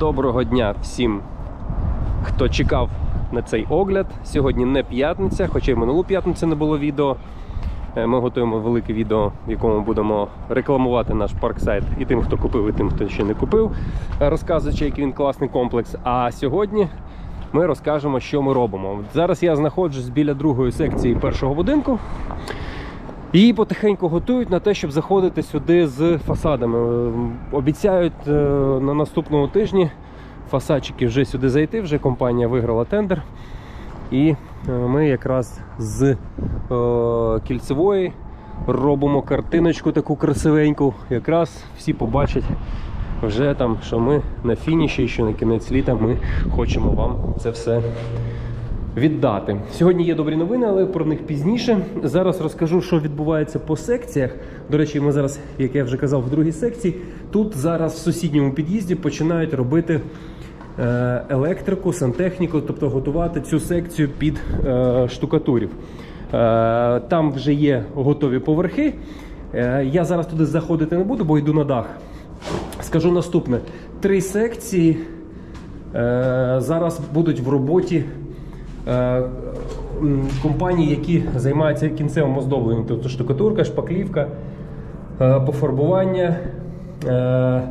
Доброго дня всім, хто чекав на цей огляд. Сьогодні не п'ятниця, хоча й минулу п'ятницю не було відео. Е, Ми готуємо велике відео, в якому будемо рекламувати наш парксайт і тим, хто купив, і тим, хто ще не купив, е, розказуючи, який він класний комплекс. А сьогодні ми розкажемо, що ми робимо. Зараз я знаходжусь біля другої секції першого будинку. І потихеньку готують на те, щоб заходити сюди з фасадами. Е, Обіцяють е, на наступному тижні фасадчики вже сюди зайти. Вже компанія виграла тендер. І е, ми якраз з кільцевої робимо картиночку таку красивеньку. Якраз всі побачать вже там, що ми на фініші, що на кінець літа ми хочемо вам це все віддати. Сьогодні є добрі новини, але про них пізніше. Зараз розкажу, що відбувається по секціях. До речі, ми зараз, як я вже казав, в другій секції. Тут зараз в сусідньому під'їзді починають робити е, електрику, сантехніку, тобто готувати цю секцію під е, штукатурів. Е, Там вже є готові поверхи. Я зараз туди заходити не буду, бо йду на дах. Скажу наступне: три секції зараз будуть в роботі компаній, які займаються кінцевим оздобленням, тобто штукатурка, шпаклівка, е, пофарбування. Е,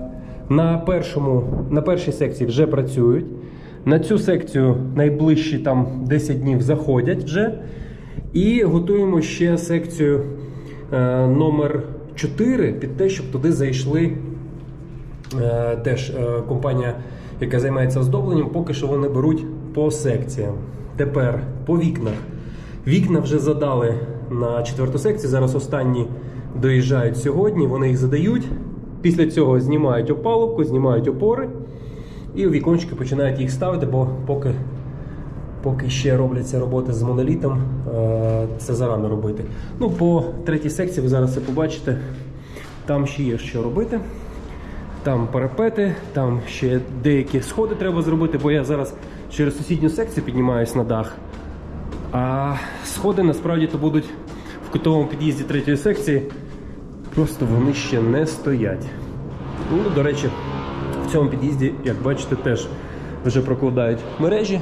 на, першому, на першій секції вже працюють. На цю секцію найближчі там 10 днів заходять вже. І готуємо ще секцію е, номер 4 під те, щоб туди зайшли Е, теж е, компанія, яка займається оздобленням, поки що вони беруть по секціям. Тепер по вікнах. Вікна вже задали на четверту секцію. Зараз останні доїжджають сьогодні, вони їх задають. Після цього знімають опалубку, знімають опори і у вікончики починають їх ставити, бо поки, поки ще робляться роботи з монолітом, е, це зарано робити. Ну, по третій секції ви зараз це побачите. Там ще є що робити. Там парапети, там ще деякі сходи треба зробити, бо я зараз через сусідню секцію піднімаюсь на дах. А сходи насправді то будуть в кутовому під'їзді третьої секції. Просто вони ще не стоять. Ну, до речі, в цьому під'їзді, як бачите, теж вже прокладають мережі.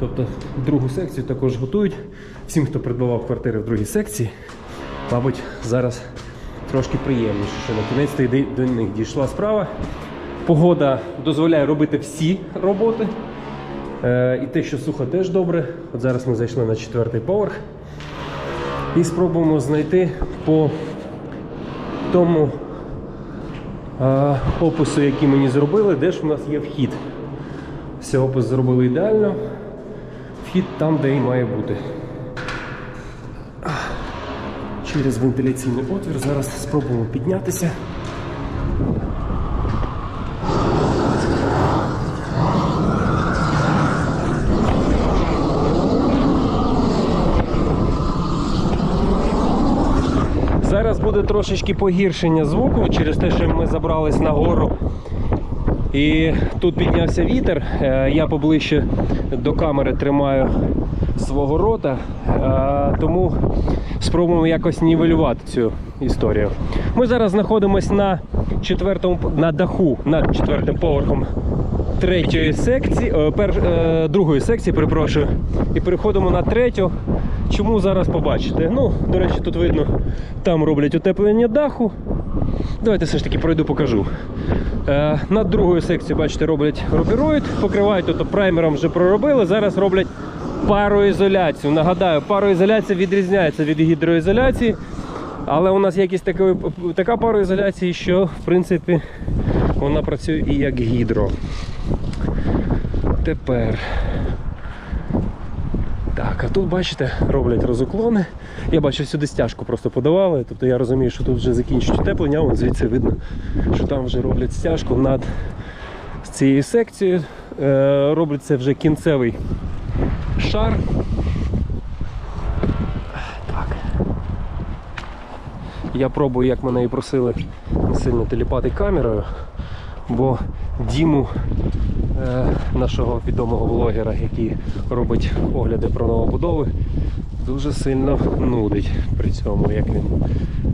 Тобто другу секцію також готують. Всім, хто придбавав квартири в другій секції, мабуть, зараз трошки приємніше, що на кінець до них дійшла справа. Погода дозволяє робити всі роботи. Е, і те, що сухо, теж добре. От зараз ми зайшли на четвертий поверх. І спробуємо знайти по тому е, опису, який мені зробили, де ж у нас є вхід. Все, опис зробили ідеально. Вхід там, де і має бути. Через вентиляційний отвір зараз спробуємо піднятися. Зараз буде трошечки погіршення звуку через те, що ми забрались на гору. І тут піднявся вітер. Е, Я поближче до камери тримаю свого рота, е, тому спробуємо якось нівелювати цю історію. Ми зараз знаходимося на четвертому на даху над четвертим поверхом третьої секції, е, пер, другої секції, перепрошую, і переходимо на третю. Чому зараз побачите? Ну, до речі, тут видно, там роблять утеплення даху. Давайте все ж таки пройду, покажу. Е, над другою секцією, бачите, роблять рубіроїд, покривають, тобто праймером вже проробили. Зараз роблять пароізоляцію. Нагадаю, пароізоляція відрізняється від гідроізоляції, але у нас якість такої, така пароізоляція, що в принципі вона працює і як гідро. Тепер. Так, а тут, бачите, роблять розуклони. Я бачу, сюди стяжку просто подавали. Тобто я розумію, що тут вже закінчують утеплення, вон звідси видно, що там вже роблять стяжку над цією секцією. Е, роблять це вже кінцевий шар. Так. Я пробую, як мене і просили, не сильно теліпати камерою, бо Діму, нашого відомого блогера, який робить огляди про новобудови, дуже сильно нудить при цьому, як він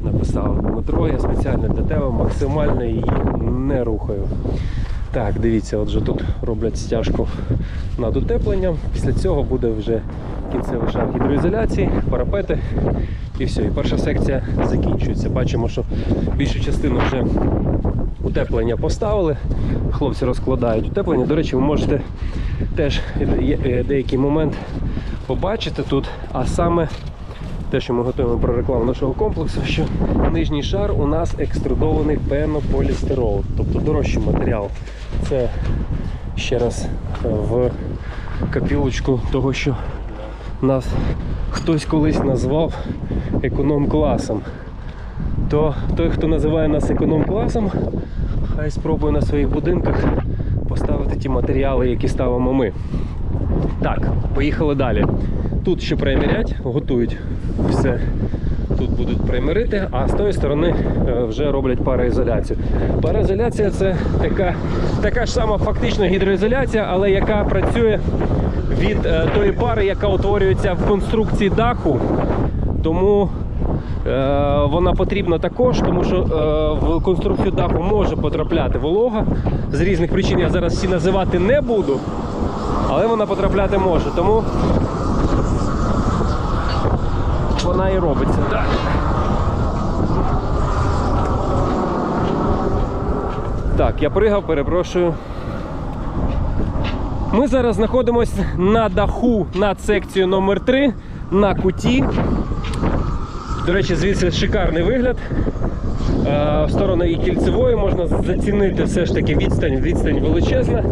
написав. Дмитро, я спеціально для тебе максимально її не рухаю. Так, дивіться, отже тут роблять стяжку над утепленням. Після цього буде вже кінцевий шар гідроізоляції, парапети і все. І перша секція закінчується. Бачимо, що більшу частину вже утеплення поставили. Хлопці розкладають утеплення. До речі, ви можете теж е, деякий момент побачити тут, а саме те, що ми готуємо про рекламу нашого комплексу, що нижній шар у нас екструдований пенополістирол, тобто дорожчий матеріал. Це ще раз е, в копілочку того, що нас хтось колись назвав економ-класом. То той, хто називає нас економ-класом, хай спробує на своїх будинках поставити ті матеріали, які ставимо ми. Так, поїхали далі. Тут ще примірять, готують все. Тут будуть примирити, а з тої сторони е, вже роблять пароізоляцію. Пароізоляція це така, така ж сама фактично гідроізоляція, але яка працює від е, тої пари, яка утворюється в конструкції даху. Тому вона потрібна також, тому що е, в конструкцію даху може потрапляти волога. З різних причин я зараз всі називати не буду, але вона потрапляти може. Тому вона і робиться. Так. Так, я пригав, перепрошую. Ми зараз знаходимося на даху над секцією номер 3 на куті. До речі, звідси шикарний вигляд. Е, В сторону і кільцевої можна зацінити все ж таки відстань, відстань величезна.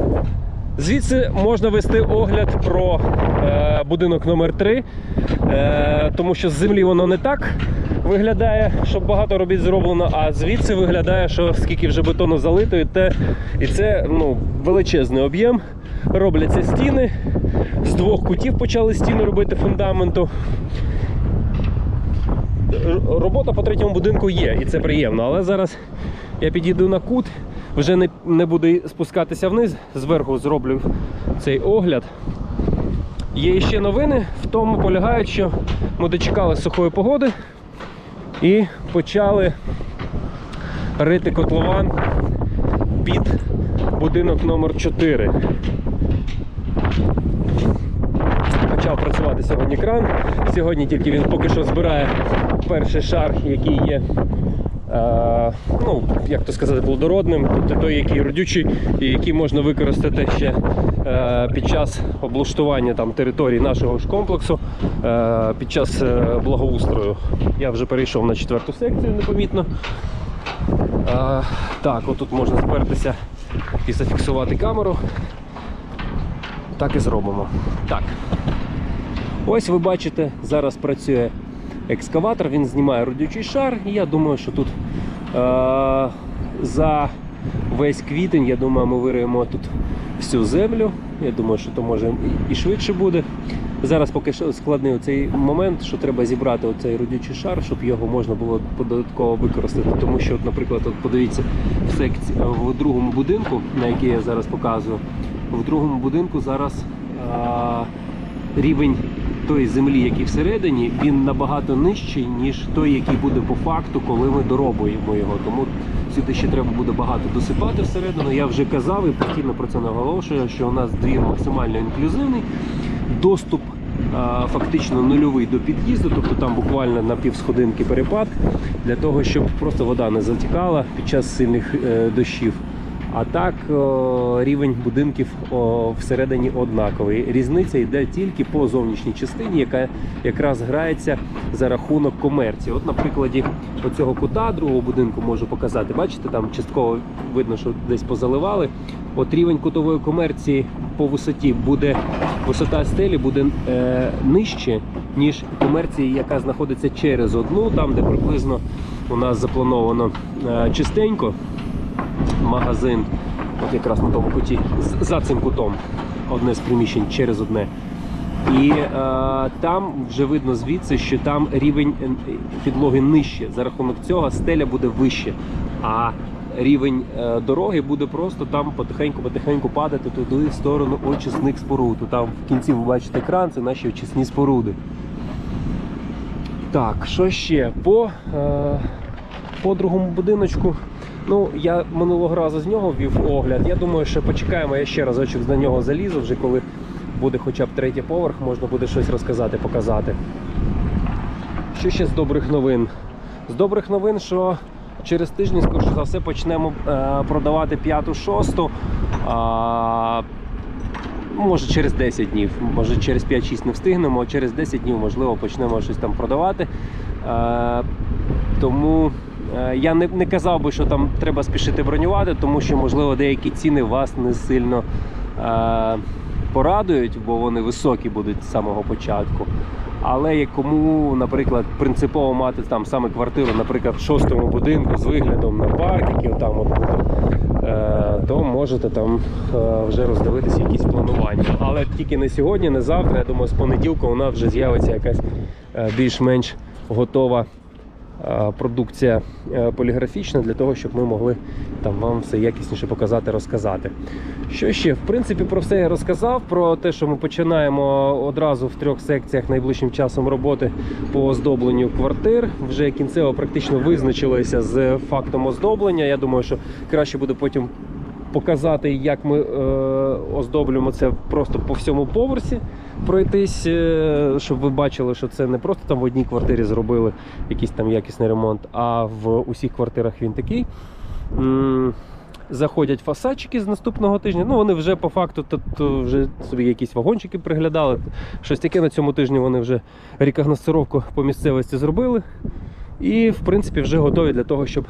Звідси можна вести огляд про е, будинок номер 3 е, тому що з землі воно не так виглядає, що багато робіт зроблено, а звідси виглядає, що скільки вже бетону залито, і, те, і це ну, величезний об'єм. Робляться стіни. З двох кутів почали стіни робити фундаменту. Робота по третьому будинку є, і це приємно. Але зараз я підійду на кут, вже не, не буду спускатися вниз, зверху зроблю цей огляд. Є ще новини, в тому полягають, що ми дочекали сухої погоди і почали рити котлован під будинок номер 4 Почав працювати сьогодні кран. Сьогодні тільки він поки що збирає перший шар, який є. е, ну, як то сказати, плодородним, тобто той, який родючий і який можна використати ще е, під час облаштування там, території нашого ж комплексу, е, під час благоустрою. Я вже перейшов на четверту секцію непомітно. Так, отут можна спертися і зафіксувати камеру. Так і зробимо. Так. Ось ви бачите, зараз працює екскаватор, він знімає родючий шар, і я думаю, що тут е- за весь квітень, я думаю, ми вириємо тут всю землю. Я думаю, що то може і- швидше буде. Зараз поки що складний цей момент, що треба зібрати оцей родючий шар, щоб його можна було додатково використати. Тому що, от, наприклад, от подивіться в секції в другому будинку, на який я зараз показую, в другому будинку зараз а, рівень тої землі, який всередині, він набагато нижчий, ніж той, який буде по факту, коли ми доробуємо його. Тому сюди ще треба буде багато досипати всередину. Я вже казав і постійно про це наголошую, що у нас двір максимально інклюзивний. Доступ фактично нульовий до під'їзду, тобто там буквально на півсходинки перепад, для того, щоб просто вода не затікала під час сильних е, дощів. А так рівень будинків всередині однаковий. Різниця йде тільки по зовнішній частині, яка якраз грається за рахунок комерції. От на прикладі оцього кута другого будинку можу показати. Бачите, там частково видно, що десь позаливали. От рівень кутової комерції по висоті буде висота стелі буде е, нижче, ніж комерції, яка знаходиться через одну, там де приблизно у нас заплановано е, чистенько магазин, от якраз на тому куті, за цим кутом, одне з приміщень через одне. І е, там вже видно звідси, що там рівень е, підлоги нижче. За рахунок цього стеля буде вище. А рівень е, дороги буде просто там потихеньку-потихеньку падати туди в сторону очисних споруд. Там в кінці ви бачите екран, це наші очисні споруди. Так, що ще? По, е, по другому будиночку Ну, я минулого разу з нього ввів огляд. Я думаю, що почекаємо, я ще разочок на нього залізу, вже коли буде хоча б третій поверх, можна буде щось розказати, показати. Що ще з добрих новин? З добрих новин, що через тиждень, скоріше за все, почнемо е, продавати п'яту, шосту. А, може через 10 днів, може через 5-6 не встигнемо, а через 10 днів, можливо, почнемо щось там продавати. Е, тому я не, не казав би, що там треба спішити бронювати, тому що, можливо, деякі ціни вас не сильно е, порадують, бо вони високі будуть з самого початку. Але кому, наприклад, принципово мати там саме квартиру, наприклад, в шостому будинку з виглядом на парк, який там буде, е, то можете там е, вже роздивитися якісь планування. Але тільки не сьогодні, не завтра. Я думаю, з понеділка у нас вже з'явиться якась е, більш-менш готова е, продукція е, поліграфічна для того, щоб ми могли там вам все якісніше показати, розказати. Що ще? В принципі, про все я розказав. Про те, що ми починаємо одразу в трьох секціях найближчим часом роботи по оздобленню квартир. Вже кінцево практично визначилися з фактом оздоблення. Я думаю, що краще буде потім показати, як ми е, оздоблюємо це просто по всьому поверсі. Пройтись, е, щоб ви бачили, що це не просто там в одній квартирі зробили якийсь там якісний ремонт, а в усіх квартирах він такий. Заходять фасадчики з наступного тижня. Ну вони вже по факту то, то вже собі якісь вагончики приглядали. Щось таке на цьому тижні вони вже рекогностировку по місцевості зробили. І, в принципі, вже готові для того, щоб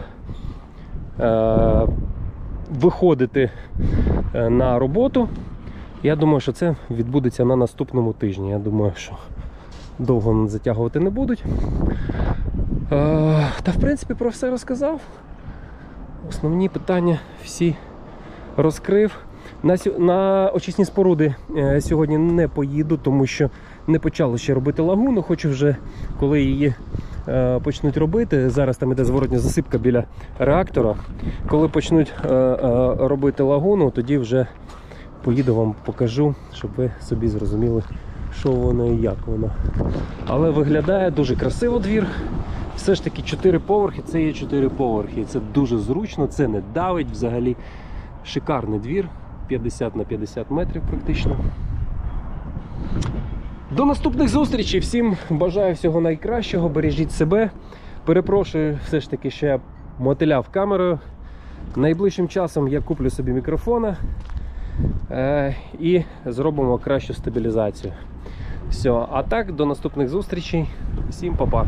е, виходити е, на роботу. Я думаю, що це відбудеться на наступному тижні. Я думаю, що довго затягувати не будуть. Е, Та в принципі про все розказав. Основні питання всі розкрив. На, на очисні споруди е, сьогодні не поїду, тому що не почало ще робити лагуну. Хочу вже, коли її почнуть робити. Зараз там іде зворотня засипка біля реактора. Коли почнуть е, е, робити лагуну, тоді вже поїду вам покажу, щоб ви собі зрозуміли, що воно і як воно. Але виглядає дуже красиво двір. Все ж таки 4 поверхи, це є 4 поверхи. Це дуже зручно, це не давить взагалі. Шикарний двір, 50 на 50 метрів практично. До наступних зустрічей. Всім бажаю всього найкращого. Бережіть себе. Перепрошую, все ж таки, що я мотиляв камерою. Найближчим часом я куплю собі мікрофона е, і зробимо кращу стабілізацію. Все, а так, до наступних зустрічей. Всім па-па.